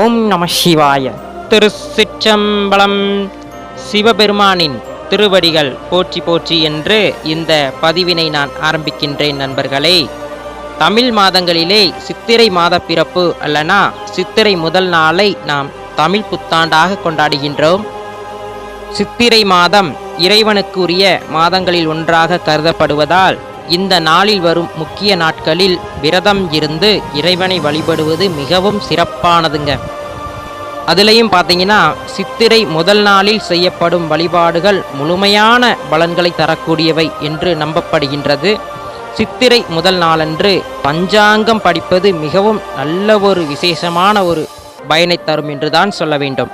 ஓம் நம சிவாய. திருச்சிற்றம்பலம் சிவபெருமானின் திருவடிகள் போற்றி போற்றி என்று இந்த பதிவினை நான் ஆரம்பிக்கின்றேன் நண்பர்களே. தமிழ் மாதங்களிலே சித்திரை மாத பிறப்பு அல்லனா சித்திரை முதல் நாளை நாம் தமிழ் புத்தாண்டாக கொண்டாடுகின்றோம். சித்திரை மாதம் இறைவனுக்குரிய மாதங்களில் ஒன்றாக கருதப்படுவதால் இந்த நாளில் வரும் முக்கிய நாட்களில் விரதம் இருந்து இறைவனை வழிபடுவது மிகவும் சிறப்பானதுங்க. அதுலேயும் பார்த்தீங்கன்னா சித்திரை முதல் நாளில் செய்யப்படும் வழிபாடுகள் முழுமையான பலன்களை தரக்கூடியவை என்று நம்பப்படுகின்றது. சித்திரை முதல் நாளன்று பஞ்சாங்கம் படிப்பது மிகவும் நல்ல ஒரு விசேஷமான ஒரு பயனை தரும் என்றுதான் சொல்ல வேண்டும்.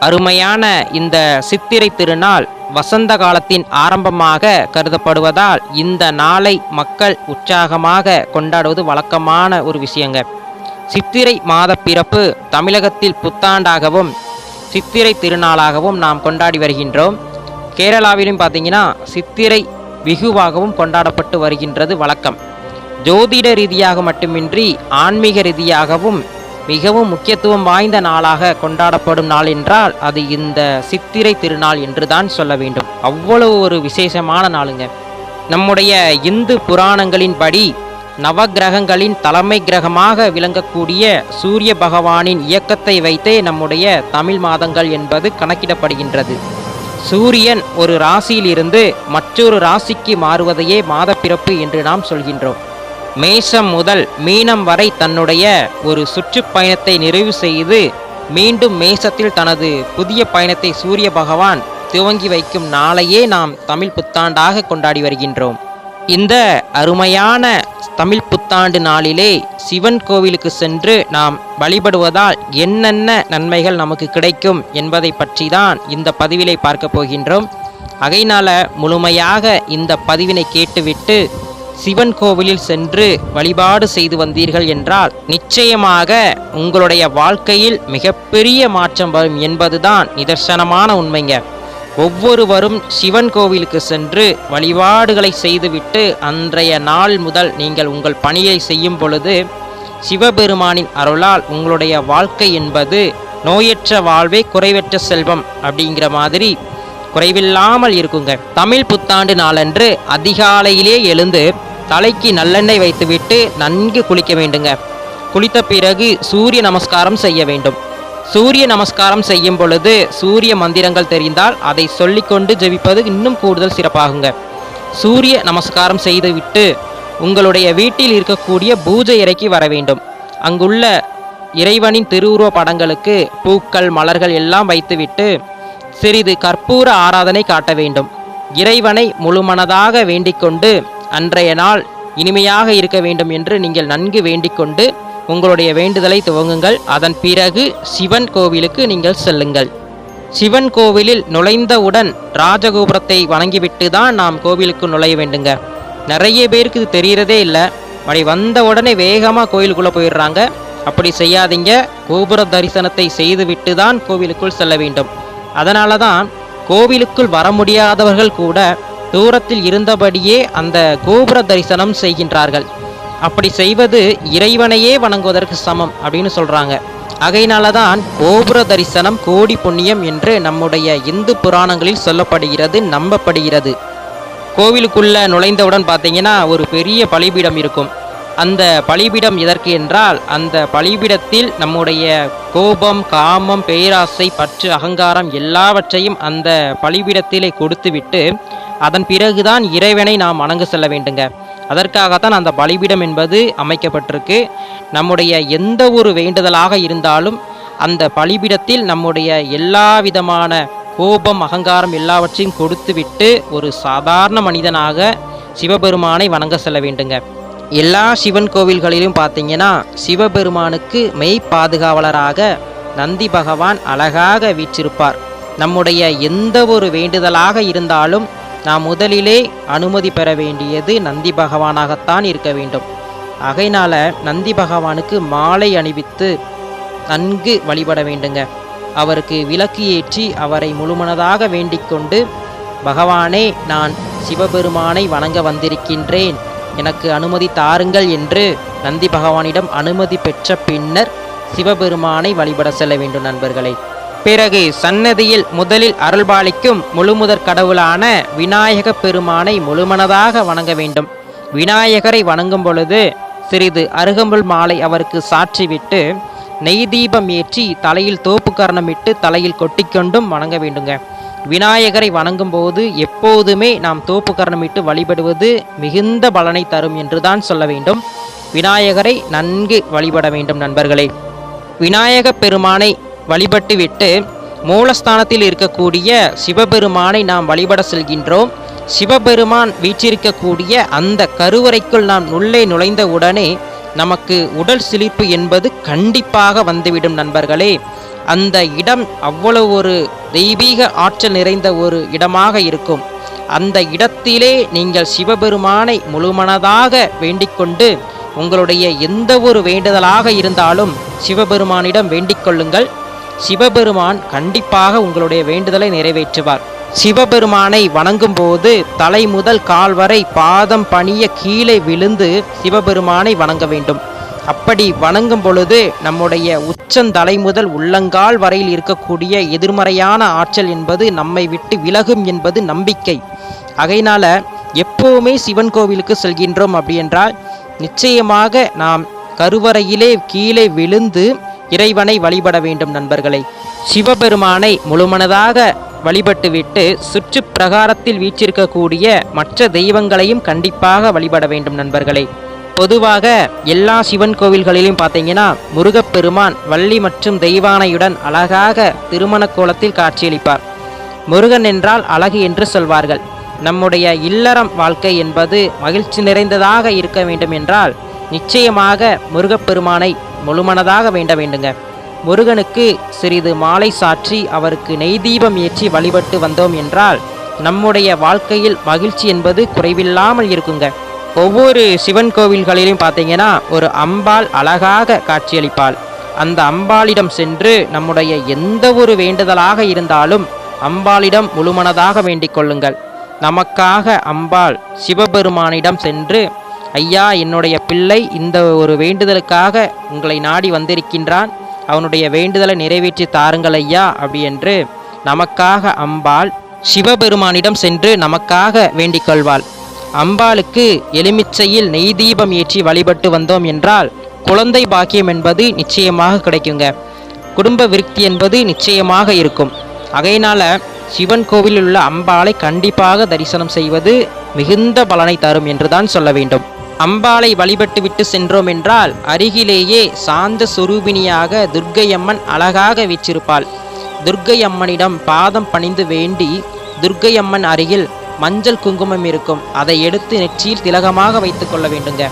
அருமையான இந்த சித்திரை திருநாள் வசந்த காலத்தின் ஆரம்பமாக கருதப்படுவதால் இந்த நாளை மக்கள் உற்சாகமாக கொண்டாடுவது வழக்கமான ஒரு விஷயங்க. சித்திரை மாத பிறப்பு தமிழகத்தில் புத்தாண்டாகவும் சித்திரை திருநாளாகவும் நாம் கொண்டாடி வருகின்றோம். கேரளாவிலும் பார்த்தீங்கன்னா சித்திரை வெகுவாகவும் கொண்டாடப்பட்டு வருகின்றது வழக்கம். ஜோதிட ரீதியாக மட்டுமின்றி ஆன்மீக ரீதியாகவும் மிகவும் முக்கியத்துவம் வாய்ந்த நாளாக கொண்டாடப்படும் நாள் என்றால் அது இந்த சித்திரை திருநாள் என்றுதான் சொல்ல வேண்டும். அவ்வளவு ஒரு விசேஷமான நாளுங்க. நம்முடைய இந்து புராணங்களின்படி நவக்கிரகங்களின் தலைமை கிரகமாக விளங்கக்கூடிய சூரிய பகவானின் இயக்கத்தை வைத்தே நம்முடைய தமிழ் மாதங்கள் என்பது கணக்கிடப்படுகின்றது. சூரியன் ஒரு ராசியிலிருந்து மற்றொரு ராசிக்கு மாறுவதையே மாதப்பிறப்பு என்று நாம் சொல்கின்றோம். மேஷம் முதல் மீனம் வரை தன்னுடைய ஒரு சுற்றுப்பயணத்தை நிறைவு செய்து மீண்டும் மேஷத்தில் தனது புதிய பயணத்தை சூரிய பகவான் துவங்கி வைக்கும் நாளையே நாம் தமிழ் புத்தாண்டாக கொண்டாடி வருகின்றோம். இந்த அருமையான தமிழ் புத்தாண்டு நாளிலே சிவன் கோவிலுக்கு சென்று நாம் வழிபடுவதால் என்னென்ன நன்மைகள் நமக்கு கிடைக்கும் என்பதை பற்றி தான் இந்த பதிவிலை பார்க்க போகின்றோம். அகையினால் முழுமையாக இந்த பதிவினை கேட்டுவிட்டு சிவன் கோவிலில் சென்று வழிபாடு செய்து வந்தீர்கள் என்றால் நிச்சயமாக உங்களுடைய வாழ்க்கையில் மிகப்பெரிய மாற்றம் வரும் என்பதுதான் நிதர்சனமான உண்மைங்க. ஒவ்வொருவரும் சிவன் கோவிலுக்கு சென்று வழிபாடுகளை செய்துவிட்டு அன்றைய நாள் முதல் நீங்கள் உங்கள் பணியை செய்யும் பொழுது சிவபெருமானின் அருளால் உங்களுடைய வாழ்க்கை என்பது நோயற்ற வாழ்வே குறைவற்ற செல்வம் அப்படிங்கிற மாதிரி குறைவில்லாமல் இருக்குங்க. தமிழ் புத்தாண்டு நாளன்று அதிகாலையிலே எழுந்து தலைக்கு நல்லெண்ணெய் வைத்துவிட்டு நன்கு குளிக்க வேண்டுங்க. குளித்த பிறகு சூரிய நமஸ்காரம் செய்ய வேண்டும். சூரிய நமஸ்காரம் செய்யும் பொழுது சூரிய மந்திரங்கள் தெரிந்தால் அதை சொல்லிக்கொண்டு ஜெபிப்பது இன்னும் கூடுதல் சிறப்பாகுங்க. சூரிய நமஸ்காரம் செய்துவிட்டு உங்களுடைய வீட்டில் இருக்கக்கூடிய பூஜை இறைக்கு வர வேண்டும். அங்குள்ள இறைவனின் திருவுருவ படங்களுக்கு பூக்கள் மலர்கள் எல்லாம் வைத்துவிட்டு சிறிது கற்பூர ஆராதனை காட்ட வேண்டும். இறைவனை முழுமனதாக வேண்டிக்கொண்டு அன்றைய நாள் இனிமையாக இருக்க வேண்டும் என்று நீங்கள் நன்கு வேண்டிக்கொண்டு உங்களுடைய வேண்டுதலை துவங்குங்கள். அதன் பிறகு சிவன் கோவிலுக்கு நீங்கள் செல்லுங்கள். சிவன் கோவிலில் நுழைந்தவுடன் ராஜகோபுரத்தை வணங்கிவிட்டு தான் நாம் கோவிலுக்கு நுழைய வேண்டுங்க. நிறைய பேருக்கு இது தெரிகிறதே இல்லை. அப்படி வந்த உடனே வேகமாக கோயிலுக்குள்ளே போயிடுறாங்க. அப்படி செய்யாதீங்க. கோபுர தரிசனத்தை செய்துவிட்டு தான் கோவிலுக்குள் செல்ல வேண்டும். அதனால தான் கோவிலுக்குள் வர முடியாதவர்கள் கூட தூரத்தில் இருந்தபடியே அந்த கோபுர தரிசனம் செய்கின்றார்கள். அப்படி செய்வது இறைவனையே வணங்குவதற்கு சமம் அப்படின்னு சொல்றாங்க. அகையினால தான் கோபுர தரிசனம் கோடி புண்ணியம் என்று நம்முடைய இந்து புராணங்களில் சொல்லப்படுகிறது நம்பப்படுகிறது. கோவிலுக்குள்ள நுழைந்தவுடன் பார்த்தீங்கன்னா ஒரு பெரிய பலிபீடம் இருக்கும். அந்த பலிபீடம் எதற்கு என்றால் அந்த பலிபீடத்தில் நம்முடைய கோபம் காமம் பேராசை பற்று அகங்காரம் எல்லாவற்றையும் அந்த பலிபீடத்திலே கொடுத்துவிட்டு அதன் பிறகுதான் இறைவனை நாம் வணங்க செல்ல வேண்டுங்க. அதற்காகத்தான் அந்த பலிபீடம் என்பது அமைக்கப்பட்டிருக்கு. நம்முடைய எந்த ஒரு வேண்டுதலாக இருந்தாலும் அந்த பலிபீடத்தில் நம்முடைய எல்லா விதமான கோபம் அகங்காரம் எல்லாவற்றையும் கொடுத்துவிட்டு ஒரு சாதாரண மனிதனாக சிவபெருமானை வணங்க செல்ல வேண்டுங்க. எல்லா சிவன் கோவில்களிலும் பார்த்தீங்கன்னா சிவபெருமானுக்கு மெய் பாதுகாவலராக நந்தி பகவான் அழகாக வீற்றிருப்பார். நம்முடைய எந்த ஒரு வேண்டுதலாக இருந்தாலும் நாம் முதலிலே அனுமதி பெற வேண்டியது நந்தி பகவானாகத்தான் இருக்க வேண்டும். ஆகையினால நந்தி பகவானுக்கு மாலை அணிவித்து நன்கு வழிபட வேண்டுங்க. அவருக்கு விளக்கு ஏற்றி அவரை முழுமனதாக வேண்டிக்கொண்டு பகவானே நான் சிவபெருமானை வணங்க வந்திருக்கின்றேன். எனக்கு அனுமதி தாருங்கள் என்று நந்தி பகவானிடம் அனுமதி பெற்ற பின்னர் சிவபெருமானை வழிபட செல்ல வேண்டும் நண்பர்களே. பிறகு சன்னதியில் முதலில் அருள்பாலிக்கும் முழுமுதற் கடவுளான விநாயக பெருமானை முழுமனதாக வணங்க வேண்டும். விநாயகரை வணங்கும் பொழுது சிறிது அருகம்புல் மாலை அவருக்கு சாற்றிவிட்டு நெய் தீபம் ஏற்றி தலையில் தோப்பு கரணமிட்டு தலையில் கொட்டிக்கொண்டும் வணங்க வேண்டுங்க. விநாயகரை வணங்கும் போது எப்போதுமே நாம் தோப்பு கரணமிட்டு வழிபடுவது மிகுந்த பலனை தரும் என்றுதான் சொல்ல வேண்டும். விநாயகரை நன்கு வழிபட வேண்டும் நண்பர்களே. விநாயக பெருமானை வழிபட்டுவிட்டு மூலஸ்தானத்தில் இருக்கக்கூடிய சிவபெருமானை நாம் வழிபட செல்கின்றோம். சிவபெருமான் வீற்றிருக்கக்கூடிய அந்த கருவறைக்குள் நாம் உள்ளே நுழைந்த உடனே நமக்கு உடல் சிலிர்ப்பு என்பது கண்டிப்பாக வந்துவிடும் நண்பர்களே. அந்த இடம் அவ்வளவு ஒரு தெய்வீக ஆற்றல் நிறைந்த ஒரு இடமாக இருக்கும். அந்த இடத்திலே நீங்கள் சிவபெருமானை முழுமனதாக வேண்டிக்கொண்டு உங்களுடைய எந்த ஒரு வேண்டுதலாக இருந்தாலும் சிவபெருமானிடம் வேண்டிக் கொள்ளுங்கள். சிவபெருமான் கண்டிப்பாக உங்களுடைய வேண்டுதலை நிறைவேற்றுவார். சிவபெருமானை வணங்கும் போது தலை முதல் கால் வரை பாதம் பணிய கீழே விழுந்து சிவபெருமானை வணங்க வேண்டும். அப்படி வணங்கும் பொழுது நம்முடைய உச்சந்தலை முதல் உள்ளங்கால் வரையில் இருக்கக்கூடிய எதிர்மறையான ஆற்றல் என்பது நம்மை விட்டு விலகும் என்பது நம்பிக்கை. அகையினால் எப்போவுமே சிவன் கோவிலுக்கு செல்கின்றோம் அப்படி என்றால் நிச்சயமாக நாம் கருவறையிலே கீழே விழுந்து இறைவனை வழிபட வேண்டும் நண்பர்களே. சிவபெருமானை முழுமனதாக வழிபட்டுவிட்டு சுற்று பிரகாரத்தில் வீச்சிருக்கக்கூடிய மற்ற தெய்வங்களையும் கண்டிப்பாக வழிபட வேண்டும் நண்பர்களே. பொதுவாக எல்லா சிவன் கோவில்களிலும் பார்த்தீங்கன்னா முருகப்பெருமான் வள்ளி மற்றும் தெய்வானையுடன் அழகாக திருமண கோலத்தில் காட்சியளிப்பார். முருகன் என்றால் அழகு என்று சொல்வார்கள். நம்முடைய இல்லறம் வாழ்க்கை என்பது மகிழ்ச்சி நிறைந்ததாக இருக்க வேண்டும் என்றால் நிச்சயமாக முருகப்பெருமானை முழுமனதாக வேண்ட வேண்டுங்க. முருகனுக்கு சிறிது மாலை சாற்றி அவருக்கு நெய் தீபம் ஏற்றி வழிபட்டு வந்தோம் என்றால் நம்முடைய வாழ்க்கையில் மகிழ்ச்சி என்பது குறைவில்லாமல் இருக்குங்க. ஒவ்வொரு சிவன் கோவில்களிலும் பார்த்தீங்கன்னா ஒரு அம்பாள் அழகாக காட்சியளிப்பாள். அந்த அம்பாளிடம் சென்று நம்முடைய எந்த ஒரு வேண்டுதலாக இருந்தாலும் அம்பாளிடம் முழுமனதாக வேண்டிக் கொள்ளுங்கள். நமக்காக அம்பாள் சிவபெருமானிடம் சென்று ஐயா என்னுடைய பிள்ளை இந்த ஒரு வேண்டுதலுக்காக உங்களை நாடி வந்திருக்கின்றான். அவனுடைய வேண்டுதலை நிறைவேற்றி தாருங்கள் ஐயா அப்படி என்று நமக்காக அம்பாள் சிவபெருமானிடம் சென்று நமக்காக வேண்டிக் கொள்வாள். அம்பாளுக்கு எலுமிச்சையில் நெய் தீபம் ஏற்றி வழிபட்டு வந்தோம் என்றால் குழந்தை பாக்கியம் என்பது நிச்சயமாக கிடைக்குங்க. குடும்ப விருத்தி என்பது நிச்சயமாக இருக்கும். அகையினால சிவன் கோவிலில் உள்ள அம்பாளை கண்டிப்பாக தரிசனம் செய்வது மிகுந்த பலனை தரும் என்றுதான் சொல்ல வேண்டும். அம்பாளை வழிபட்டு விட்டு சென்றோம் என்றால் அருகிலேயே சாந்த சுரூபிணியாக துர்க்கையம்மன் அழகாக வீச்சிருப்பாள் துர்க்கையம்மனிடம் பாதம் பணிந்து வேண்டி துர்க்கையம்மன் அருகில் மஞ்சள் குங்குமம் இருக்கும். அதை எடுத்து நெற்றியில் திலகமாக வைத்து கொள்ள வேண்டுங்க.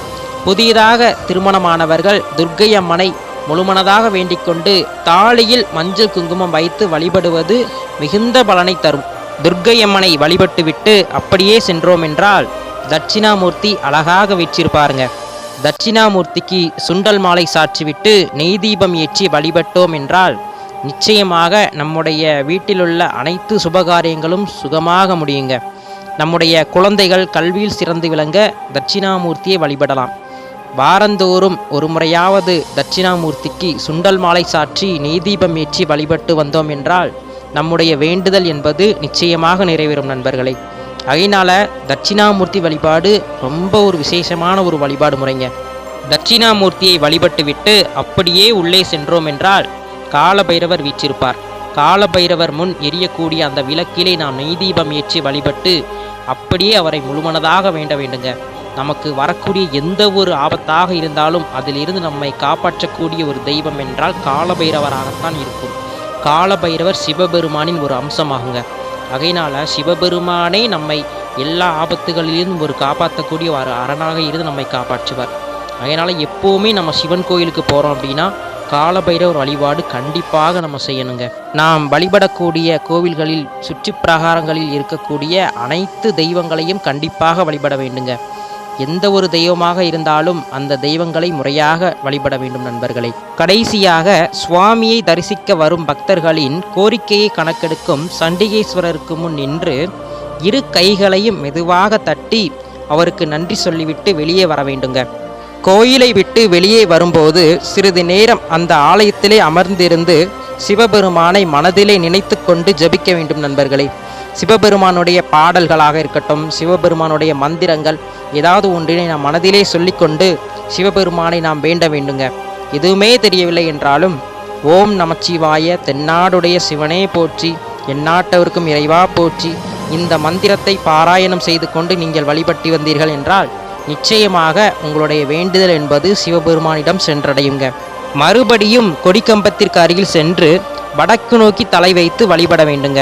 புதியதாக திருமணமானவர்கள் துர்க்கை அம்மனை முழுமனதாக வேண்டிக்கொண்டு தாலியில் மஞ்சள் குங்குமம் வைத்து வழிபடுவது மிகுந்த பலனை தரும். துர்க்கை அம்மனை வழிபட்டுவிட்டு அப்படியே சென்றோம் என்றால் தட்சிணாமூர்த்தி அழகாக வச்சிருப்பாருங்க தட்சிணாமூர்த்திக்கு சுண்டல் மாலை சாற்றிவிட்டு நெய் தீபம் ஏற்றி வழிபட்டோம் என்றால் நிச்சயமாக நம்முடைய வீட்டிலுள்ள அனைத்து சுபகாரியங்களும் சுகமாக முடியுங்க. நம்முடைய குழந்தைகள் கல்வியில் சிறந்து விளங்க தட்சிணாமூர்த்தியை வழிபடலாம். வாரந்தோறும் ஒரு முறையாவது தட்சிணாமூர்த்திக்கு சுண்டல் மாலை சாற்றி நெய்தீபம் ஏற்றி வழிபட்டு வந்தோம் என்றால் நம்முடைய வேண்டுதல் என்பது நிச்சயமாக நிறைவேறும் நண்பர்களே. அதனால் தட்சிணாமூர்த்தி வழிபாடு ரொம்ப ஒரு விசேஷமான ஒரு வழிபாடு முறைங்க. தட்சிணாமூர்த்தியை வழிபட்டு விட்டு அப்படியே உள்ளே சென்றோம் என்றால் காலபைரவர் வீச்சிருப்பார் காலபைரவர் முன் எரியக்கூடிய அந்த விளக்கிலே நாம் நெய்தீபம் ஏற்றி வழிபட்டு அப்படியே அவரை முழுமனதாக வேண்ட வேண்டுங்க. நமக்கு வரக்கூடிய எந்த ஒரு ஆபத்தாக இருந்தாலும் அதிலிருந்து நம்மை காப்பாற்றக்கூடிய ஒரு தெய்வம் என்றால் காலபைரவராகத்தான் இருக்கும். காலபைரவர் சிவபெருமானின் ஒரு அம்சமாகுங்க. அகையினால் சிவபெருமானே நம்மை எல்லா ஆபத்துகளிலிருந்தும் ஒரு காப்பாற்றக்கூடிய ஒரு அரணாக இருந்து நம்மை காப்பாற்றுவார். அதனால் எப்போவுமே நம்ம சிவன் கோயிலுக்கு போகிறோம் அப்படின்னா காலபைரவர் வழிபாடு கண்டிப்பாக நம்ம செய்யணுங்க. நாம் வழிபடக்கூடிய கோவில்களில் சுற்றி பிரகாரங்களில் இருக்கக்கூடிய அனைத்து தெய்வங்களையும் கண்டிப்பாக வழிபட வேண்டுங்க. எந்த ஒரு தெய்வமாக இருந்தாலும் அந்த தெய்வங்களை முறையாக வழிபட வேண்டும் நண்பர்களே. கடைசியாக சுவாமியை தரிசிக்க வரும் பக்தர்களின் கோரிக்கையை கணக்கெடுக்கும் சண்டிகேஸ்வரருக்கு முன் நின்று இரு கைகளையும் மெதுவாக தட்டி அவருக்கு நன்றி சொல்லிவிட்டு வெளியே வர வேண்டுங்க. கோயிலை விட்டு வெளியே வரும்போது சிறிது நேரம் அந்த ஆலயத்திலே அமர்ந்திருந்து சிவபெருமானை மனதிலே நினைத்து கொண்டு ஜபிக்க வேண்டும் நண்பர்களே. சிவபெருமானுடைய பாடல்களாக இருக்கட்டும் சிவபெருமானுடைய மந்திரங்கள் ஏதாவது ஒன்றினை நாம் மனதிலே சொல்லிக்கொண்டு சிவபெருமானை நாம் வேண்ட வேண்டுங்க. எதுவுமே தெரியவில்லை என்றாலும் ஓம் நமச்சிவாய தென்னாடுடைய சிவனே போற்றி எந்நாட்டவருக்கும் இறைவா போற்றி இந்த மந்திரத்தை பாராயணம் செய்து கொண்டு நீங்கள் வழிபட்டு வந்தீர்கள் என்றால் நிச்சயமாக உங்களுடைய வேண்டுதல் என்பது சிவபெருமானிடம் சென்றடையுங்க. மறுபடியும் கொடிக்கம்பத்திற்கு அருகில் சென்று வடக்கு நோக்கி தலை வைத்து வழிபட வேண்டுங்க.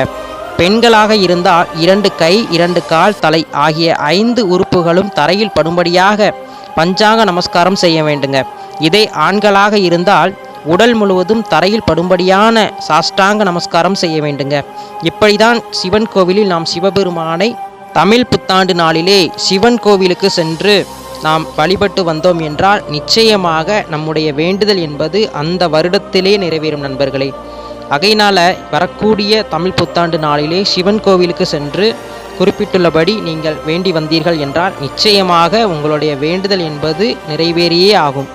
பெண்களாக இருந்தால் இரண்டு கை இரண்டு கால் தலை ஆகிய ஐந்து உறுப்புகளும் தரையில் படும்படியாக பஞ்சாங்க நமஸ்காரம் செய்ய வேண்டுங்க. இதே ஆண்களாக இருந்தால் உடல் முழுவதும் தரையில் படும்படியான சாஷ்டாங்க நமஸ்காரம் செய்ய வேண்டுங்க. இப்படிதான் சிவன் கோவிலில் நாம் சிவபெருமானை தமிழ் புத்தாண்டு நாளிலே சிவன் கோவிலுக்கு சென்று நாம் வழிபட்டு வந்தோம் என்றால் நிச்சயமாக நம்முடைய வேண்டுதல் என்பது அந்த வருடத்திலே நிறைவேறும் நண்பர்களே. அகையினால் வரக்கூடிய தமிழ் புத்தாண்டு நாளிலே சிவன் கோவிலுக்கு சென்று குறிப்பிட்டுள்ளபடி நீங்கள் வேண்டி வந்தீர்கள் என்றால் நிச்சயமாக உங்களுடைய வேண்டுதல் என்பது நிறைவேறியே ஆகும்.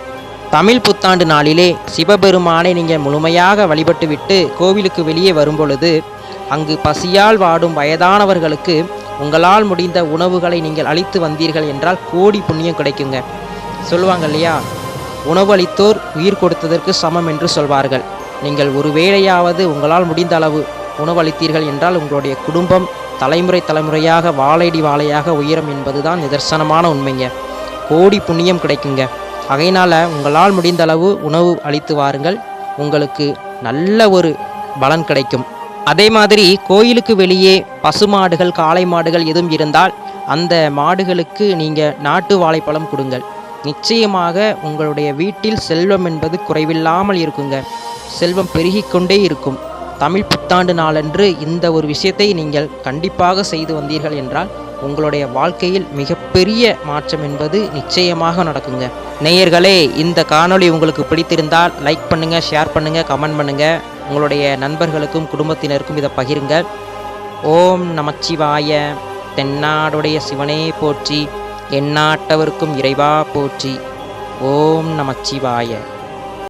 தமிழ் புத்தாண்டு நாளிலே சிவபெருமானை நீங்கள் முழுமையாக வழிபட்டுவிட்டு கோவிலுக்கு வெளியே வரும்பொழுது அங்கு பசியால் வாடும் வயதானவர்களுக்கு உங்களால் முடிந்த உணவுகளை நீங்கள் அளித்து வந்தீர்கள் என்றால் கோடி புண்ணியம் கிடைக்குங்க. சொல்லுவாங்க இல்லையா? உணவு அளித்தோர் உயிர் கொடுத்ததற்கு சமம் என்று சொல்வார்கள். நீங்கள் ஒரு வேளையாவது உங்களால் முடிந்த அளவு உணவு அளித்தீர்கள் என்றால் உங்களுடைய குடும்பம் தலைமுறை தலைமுறையாக வாழைடி வாழையாக உயரும் என்பதுதான் நிதர்சனமான உண்மைங்க. கோடி புண்ணியம் கிடைக்குங்க. அகையினால் உங்களால் முடிந்த அளவு உணவு அளித்து வாருங்கள். உங்களுக்கு நல்ல ஒரு பலன் கிடைக்கும். அதே மாதிரி கோயிலுக்கு வெளியே பசுமாடுகள் காளை மாடுகள் எதுவும் இருந்தால் அந்த மாடுகளுக்கு நீங்கள் நாட்டு வாழைப்பழம் கொடுங்கள். நிச்சயமாக உங்களுடைய வீட்டில் செல்வம் என்பது குறைவில்லாமல் இருக்குங்க. செல்வம் பெருகி கொண்டே இருக்கும். தமிழ் புத்தாண்டு நாளன்று இந்த ஒரு விஷயத்தை நீங்கள் கண்டிப்பாக செய்து வந்தீர்கள் என்றால் உங்களுடைய வாழ்க்கையில் மிகப்பெரிய மாற்றம் என்பது நிச்சயமாக நடக்குங்க. நேயர்களே இந்த காணொளி உங்களுக்கு பிடித்திருந்தால் லைக் பண்ணுங்க ஷேர் பண்ணுங்க கமெண்ட் பண்ணுங்க. உங்களுடைய நண்பர்களுக்கும் குடும்பத்தினருக்கும் இதை பகிருங்க. ஓம் நமச்சிவாய. தென்னாடுடைய சிவனே போற்றி எந்நாட்டவருக்கும் இறைவா போற்றி. ஓம் நமச்சிவாய.